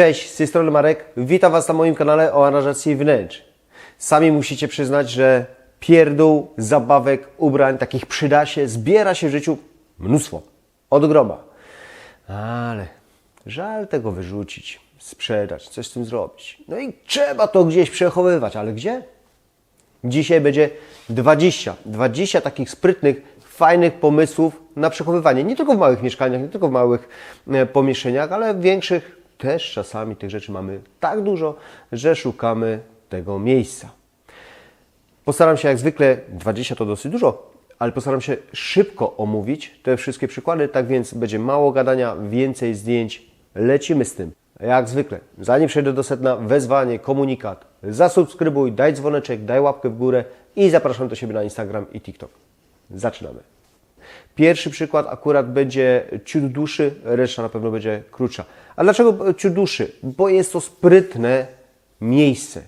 Cześć, z tej strony Marek. Witam Was na moim kanale o aranżacji wnętrz. Sami musicie przyznać, że pierdół, zabawek, ubrań, takich przyda się, zbiera się w życiu mnóstwo. Od groma. Ale żal tego wyrzucić, sprzedać, coś z tym zrobić. No i trzeba to gdzieś przechowywać, ale gdzie? Dzisiaj będzie 20, 20 takich sprytnych, fajnych pomysłów na przechowywanie. Nie tylko w małych mieszkaniach, nie tylko w małych e, pomieszczeniach, ale w większych też czasami tych rzeczy mamy tak dużo, że szukamy tego miejsca. Postaram się jak zwykle, 20 to dosyć dużo, ale postaram się szybko omówić te wszystkie przykłady, tak więc będzie mało gadania, więcej zdjęć. Lecimy z tym. Jak zwykle, zanim przejdę do setna, wezwanie, komunikat. Zasubskrybuj, daj dzwoneczek, daj łapkę w górę i zapraszam do siebie na Instagram i TikTok. Zaczynamy. Pierwszy przykład akurat będzie ciut dłuższy, reszta na pewno będzie krótsza. A dlaczego ciut dłuższy? Bo jest to sprytne miejsce.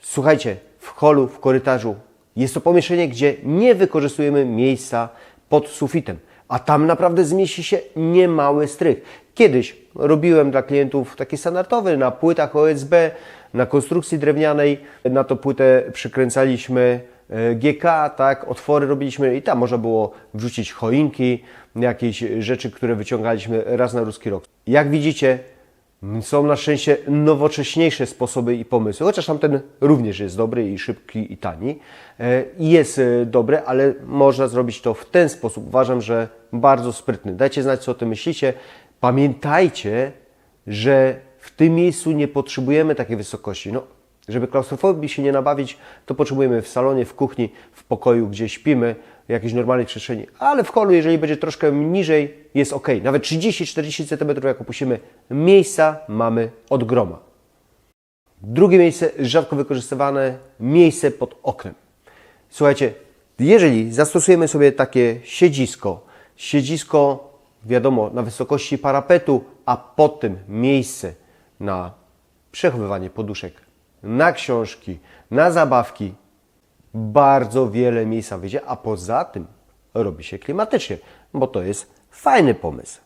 Słuchajcie, w holu, w korytarzu jest to pomieszczenie, gdzie nie wykorzystujemy miejsca pod sufitem, a tam naprawdę zmieści się niemały strych. Kiedyś robiłem dla klientów taki standardowy na płytach OSB, na konstrukcji drewnianej, na to płytę przykręcaliśmy GK, tak, otwory robiliśmy i tam można było wrzucić choinki, jakieś rzeczy, które wyciągaliśmy raz na ruski rok. Jak widzicie, są na szczęście nowocześniejsze sposoby i pomysły, chociaż tamten również jest dobry i szybki i tani. E, jest e, dobry, ale można zrobić to w ten sposób. Uważam, że bardzo sprytny. Dajcie znać, co o tym myślicie. Pamiętajcie, że w tym miejscu nie potrzebujemy takiej wysokości. No, żeby klaustrofobii się nie nabawić, to potrzebujemy w salonie, w kuchni, w pokoju, gdzie śpimy, w jakiejś normalnej przestrzeni. Ale w holu, jeżeli będzie troszkę niżej, jest ok. Nawet 30-40 cm, jak opuścimy, miejsca mamy od groma. Drugie miejsce, rzadko wykorzystywane, miejsce pod oknem. Słuchajcie, jeżeli zastosujemy sobie takie siedzisko, siedzisko, wiadomo, na wysokości parapetu, a pod tym miejsce na przechowywanie poduszek, na książki, na zabawki, bardzo wiele miejsca wyjdzie, a poza tym robi się klimatycznie, bo to jest fajny pomysł.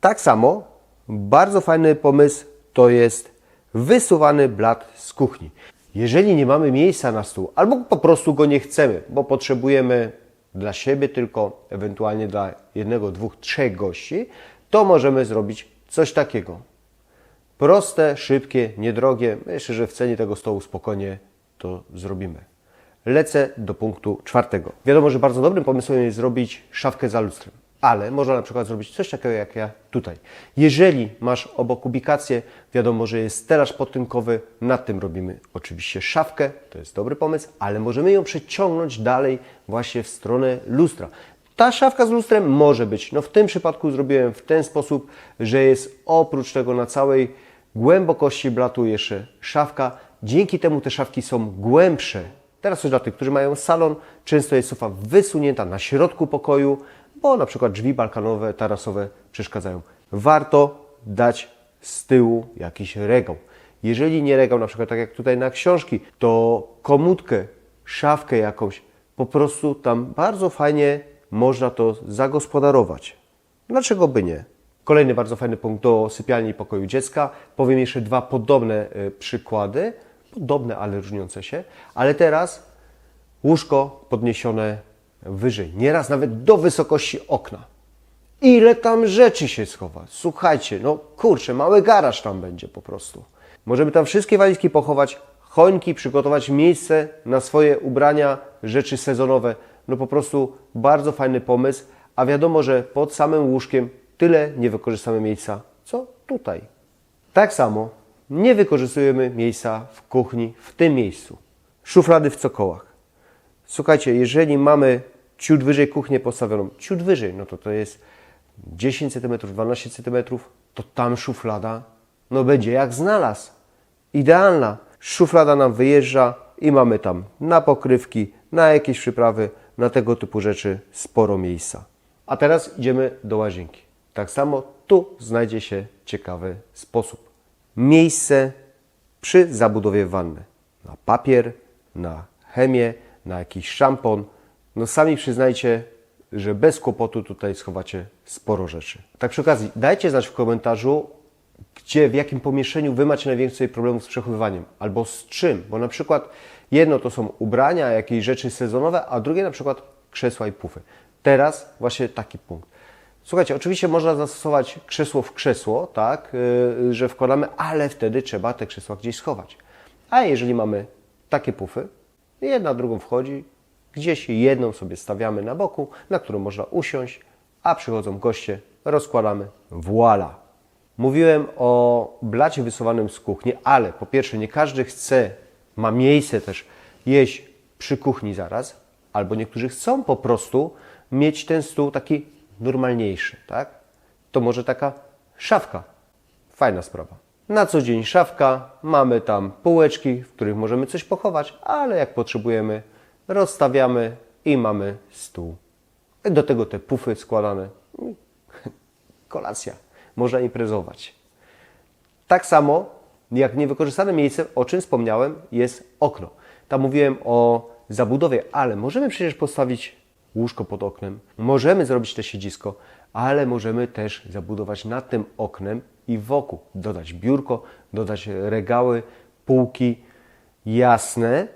Tak samo bardzo fajny pomysł to jest wysuwany blat z kuchni. Jeżeli nie mamy miejsca na stół, albo po prostu go nie chcemy, bo potrzebujemy dla siebie tylko, ewentualnie dla jednego, dwóch, trzech gości, to możemy zrobić coś takiego. Proste, szybkie, niedrogie. Myślę, że w cenie tego stołu spokojnie to zrobimy. Lecę do punktu czwartego. Wiadomo, że bardzo dobrym pomysłem jest zrobić szafkę za lustrem, ale można na przykład zrobić coś takiego jak ja tutaj. Jeżeli masz obok ubikację, wiadomo, że jest stelaż podtynkowy, nad tym robimy oczywiście szafkę, to jest dobry pomysł, ale możemy ją przeciągnąć dalej właśnie w stronę lustra. Ta szafka z lustrem może być. No w tym przypadku zrobiłem w ten sposób, że jest oprócz tego na całej głębokości blatu jeszcze szafka. Dzięki temu te szafki są głębsze. Teraz coś dla tych, którzy mają salon, często jest sofa wysunięta na środku pokoju, bo na przykład drzwi balkanowe, tarasowe przeszkadzają. Warto dać z tyłu jakiś regał. Jeżeli nie regał, na przykład tak jak tutaj na książki, to komutkę, szafkę jakąś, po prostu tam bardzo fajnie można to zagospodarować. Dlaczego by nie? Kolejny bardzo fajny punkt do sypialni i pokoju dziecka. Powiem jeszcze dwa podobne e, przykłady. Podobne, ale różniące się. Ale teraz łóżko podniesione wyżej, nieraz nawet do wysokości okna. Ile tam rzeczy się schowa? Słuchajcie, no kurczę, mały garaż tam będzie po prostu. Możemy tam wszystkie walizki pochować, choinki, przygotować miejsce na swoje ubrania, rzeczy sezonowe. No po prostu bardzo fajny pomysł, a wiadomo, że pod samym łóżkiem tyle nie wykorzystamy miejsca, co tutaj. Tak samo nie wykorzystujemy miejsca w kuchni w tym miejscu. Szuflady w cokołach. Słuchajcie, jeżeli mamy ciut wyżej kuchnię postawioną, ciut wyżej, no to to jest 10 cm, 12 cm, to tam szuflada no będzie jak znalazł. Idealna. Szuflada nam wyjeżdża i mamy tam na pokrywki, na jakieś przyprawy, na tego typu rzeczy sporo miejsca. A teraz idziemy do łazienki. Tak samo tu znajdzie się ciekawy sposób. Miejsce przy zabudowie wanny. Na papier, na chemię, na jakiś szampon. No sami przyznajcie, że bez kłopotu tutaj schowacie sporo rzeczy. Tak przy okazji, dajcie znać w komentarzu, gdzie, w jakim pomieszczeniu Wy macie najwięcej problemów z przechowywaniem, albo z czym, bo na przykład jedno to są ubrania, jakieś rzeczy sezonowe, a drugie na przykład krzesła i pufy. Teraz właśnie taki punkt. Słuchajcie, oczywiście można zastosować krzesło w krzesło, tak, yy, że wkładamy, ale wtedy trzeba te krzesła gdzieś schować. A jeżeli mamy takie pufy, jedna drugą wchodzi, gdzieś jedną sobie stawiamy na boku, na którą można usiąść, a przychodzą goście, rozkładamy, voila. Mówiłem o blacie wysuwanym z kuchni, ale po pierwsze nie każdy chce, ma miejsce też jeść przy kuchni zaraz, albo niektórzy chcą po prostu mieć ten stół taki normalniejszy, tak? To może taka szafka. Fajna sprawa. Na co dzień szafka, mamy tam półeczki, w których możemy coś pochować, ale jak potrzebujemy, rozstawiamy i mamy stół. Do tego te pufy składane. Kolacja. Można imprezować. Tak samo jak niewykorzystane miejsce, o czym wspomniałem, jest okno. Tam mówiłem o zabudowie, ale możemy przecież postawić łóżko pod oknem, możemy zrobić te siedzisko, ale możemy też zabudować nad tym oknem i wokół. Dodać biurko, dodać regały, półki jasne.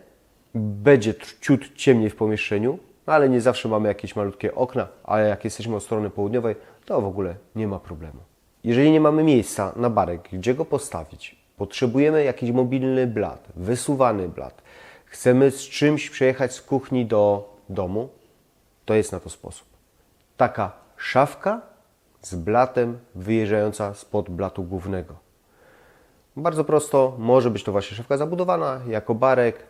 Będzie ciut ciemniej w pomieszczeniu, ale nie zawsze mamy jakieś malutkie okna, ale jak jesteśmy od strony południowej, to w ogóle nie ma problemu. Jeżeli nie mamy miejsca na barek, gdzie go postawić, potrzebujemy jakiś mobilny blat, wysuwany blat, chcemy z czymś przejechać z kuchni do domu, to jest na to sposób. Taka szafka z blatem wyjeżdżająca spod blatu głównego. Bardzo prosto, może być to właśnie szafka zabudowana jako barek.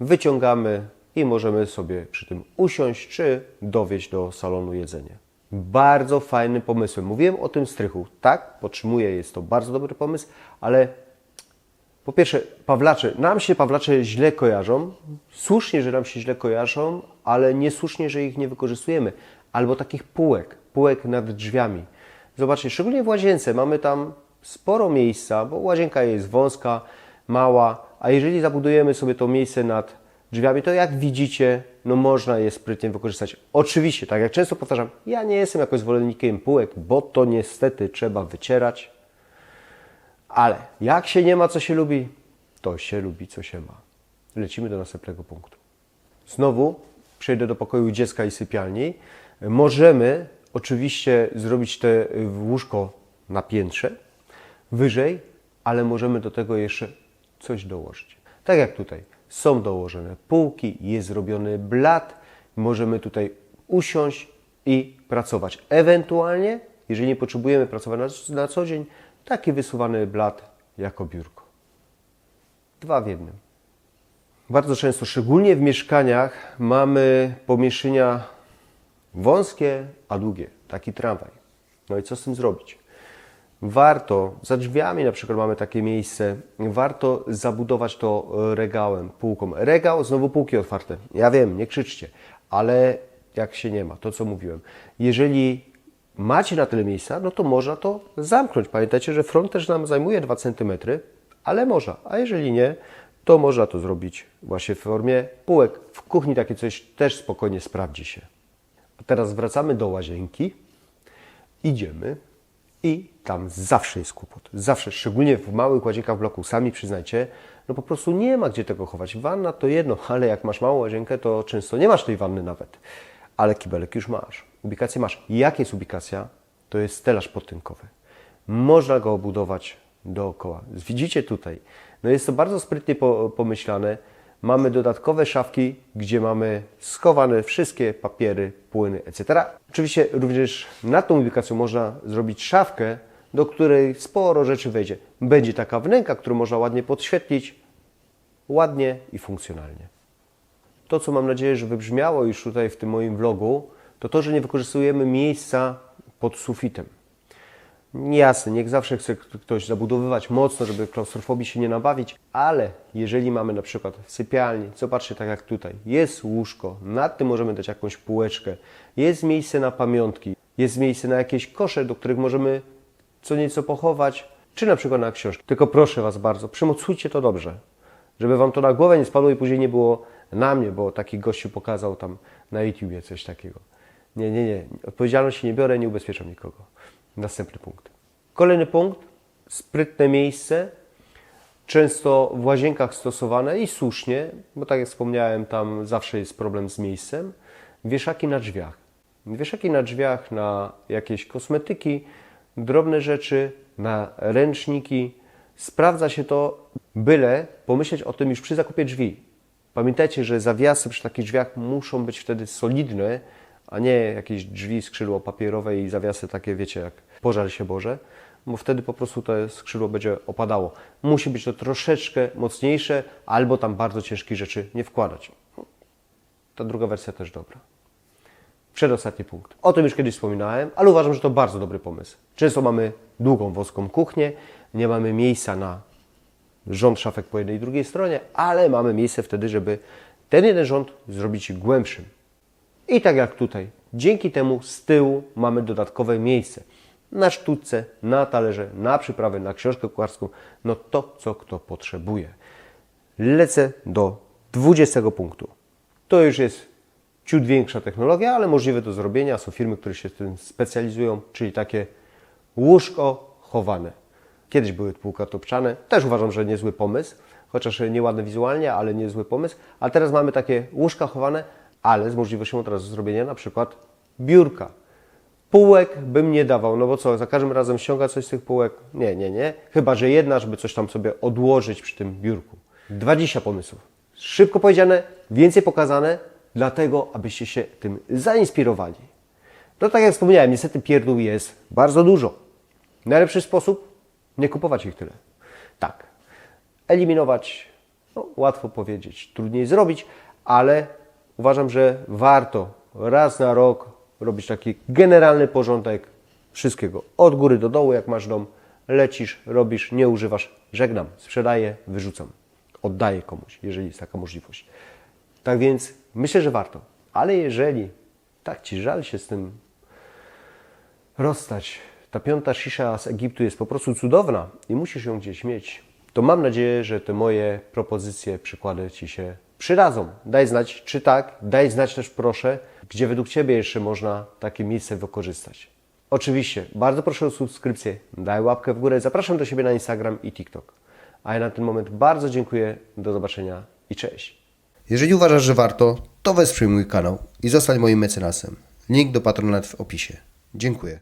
Wyciągamy i możemy sobie przy tym usiąść czy dowieść do salonu jedzenie. Bardzo fajny pomysł. Mówiłem o tym strychu. Tak, podtrzymuję, jest to bardzo dobry pomysł, ale po pierwsze, pawlacze, nam się pawlacze źle kojarzą. Słusznie, że nam się źle kojarzą, ale niesłusznie, że ich nie wykorzystujemy. Albo takich półek, półek nad drzwiami. Zobaczcie, szczególnie w łazience mamy tam sporo miejsca, bo łazienka jest wąska, mała, a jeżeli zabudujemy sobie to miejsce nad drzwiami, to jak widzicie, no można je sprytnie wykorzystać. Oczywiście, tak jak często powtarzam, ja nie jestem jakoś zwolennikiem półek, bo to niestety trzeba wycierać. Ale jak się nie ma, co się lubi, to się lubi, co się ma. Lecimy do następnego punktu. Znowu przejdę do pokoju dziecka i sypialni. Możemy oczywiście zrobić te łóżko na piętrze, wyżej, ale możemy do tego jeszcze coś dołożyć. Tak jak tutaj są dołożone półki, jest zrobiony blat, możemy tutaj usiąść i pracować. Ewentualnie, jeżeli nie potrzebujemy pracować na, na co dzień, taki wysuwany blat jako biurko. Dwa w jednym. Bardzo często, szczególnie w mieszkaniach, mamy pomieszczenia wąskie, a długie. Taki tramwaj. No i co z tym zrobić? Warto, za drzwiami na przykład mamy takie miejsce, warto zabudować to regałem, półką. Regał, znowu półki otwarte. Ja wiem, nie krzyczcie, ale jak się nie ma, to co mówiłem. Jeżeli macie na tyle miejsca, no to można to zamknąć. Pamiętajcie, że front też nam zajmuje 2 cm, ale można. A jeżeli nie, to można to zrobić właśnie w formie półek. W kuchni takie coś też spokojnie sprawdzi się. A teraz wracamy do łazienki, idziemy i tam zawsze jest kłopot. Zawsze, szczególnie w małych łazienkach w bloku, sami przyznajcie, no po prostu nie ma gdzie tego chować. Wanna to jedno, ale jak masz małą łazienkę, to często nie masz tej wanny nawet. Ale kibelek już masz. Ubikację masz. Jak jest ubikacja? To jest stelaż podtynkowy. Można go obudować dookoła. Widzicie tutaj. No jest to bardzo sprytnie po, pomyślane. Mamy dodatkowe szafki, gdzie mamy schowane wszystkie papiery, płyny, etc. Oczywiście również nad tą ubikacją można zrobić szafkę, do której sporo rzeczy wejdzie. Będzie taka wnęka, którą można ładnie podświetlić, ładnie i funkcjonalnie. To, co mam nadzieję, że wybrzmiało już tutaj w tym moim vlogu, to to, że nie wykorzystujemy miejsca pod sufitem. Jasne, niech zawsze chce ktoś zabudowywać mocno, żeby klaustrofobii się nie nabawić, ale jeżeli mamy na przykład w sypialni, zobaczcie tak jak tutaj, jest łóżko, nad tym możemy dać jakąś półeczkę, jest miejsce na pamiątki, jest miejsce na jakieś kosze, do których możemy co nieco pochować, czy na przykład na książki. Tylko proszę Was bardzo, przymocujcie to dobrze, żeby Wam to na głowę nie spadło i później nie było na mnie, bo taki gościu pokazał tam na YouTubie coś takiego. Nie, nie, nie. Odpowiedzialności nie biorę, nie ubezpieczam nikogo. Następny punkt. Kolejny punkt. sprytne miejsce, często w łazienkach stosowane i słusznie, bo tak jak wspomniałem, tam zawsze jest problem z miejscem. Wieszaki na drzwiach. Wieszaki na drzwiach na jakieś kosmetyki, drobne rzeczy, na ręczniki. Sprawdza się to, byle pomyśleć o tym już przy zakupie drzwi. Pamiętajcie, że zawiasy przy takich drzwiach muszą być wtedy solidne, a nie jakieś drzwi skrzydło papierowe i zawiasy takie, wiecie, jak pożar się Boże, bo wtedy po prostu to skrzydło będzie opadało. Musi być to troszeczkę mocniejsze, albo tam bardzo ciężkich rzeczy nie wkładać. Ta druga wersja też dobra. Przedostatni punkt. O tym już kiedyś wspominałem, ale uważam, że to bardzo dobry pomysł. Często mamy długą włoską kuchnię, nie mamy miejsca na rząd szafek po jednej i drugiej stronie, ale mamy miejsce wtedy, żeby ten jeden rząd zrobić głębszym. I tak jak tutaj, dzięki temu z tyłu mamy dodatkowe miejsce na sztuce, na talerze, na przyprawy, na książkę kucharską, no to, co kto potrzebuje. Lecę do 20 punktu. To już jest ciut większa technologia, ale możliwe do zrobienia. Są firmy, które się w tym specjalizują, czyli takie łóżko chowane. Kiedyś były półkatopczane, też uważam, że niezły pomysł, chociaż nieładne wizualnie, ale niezły pomysł. A teraz mamy takie łóżka chowane, ale z możliwością teraz zrobienia na przykład biurka. Półek bym nie dawał, no bo co, za każdym razem ściąga coś z tych półek? Nie, nie, nie. Chyba, że jedna, żeby coś tam sobie odłożyć przy tym biurku. 20 pomysłów. Szybko powiedziane, więcej pokazane, dlatego, abyście się tym zainspirowali. No tak jak wspomniałem, niestety pierdół jest bardzo dużo. Najlepszy sposób? Nie kupować ich tyle. Tak. Eliminować, no, łatwo powiedzieć, trudniej zrobić, ale uważam, że warto raz na rok robić taki generalny porządek wszystkiego. Od góry do dołu, jak masz dom, lecisz, robisz, nie używasz, żegnam, sprzedaję, wyrzucam, oddaję komuś, jeżeli jest taka możliwość. Tak więc myślę, że warto. Ale jeżeli tak Ci żal się z tym rozstać, ta piąta shisha z Egiptu jest po prostu cudowna i musisz ją gdzieś mieć, to mam nadzieję, że te moje propozycje, przykłady Ci się przydadzą. Daj znać, czy tak, daj znać też proszę, gdzie według Ciebie jeszcze można takie miejsce wykorzystać. Oczywiście, bardzo proszę o subskrypcję, daj łapkę w górę, zapraszam do siebie na Instagram i TikTok. A ja na ten moment bardzo dziękuję, do zobaczenia i cześć. Jeżeli uważasz, że warto, to wesprzyj mój kanał i zostań moim mecenasem. Link do Patronat w opisie. Dziękuję.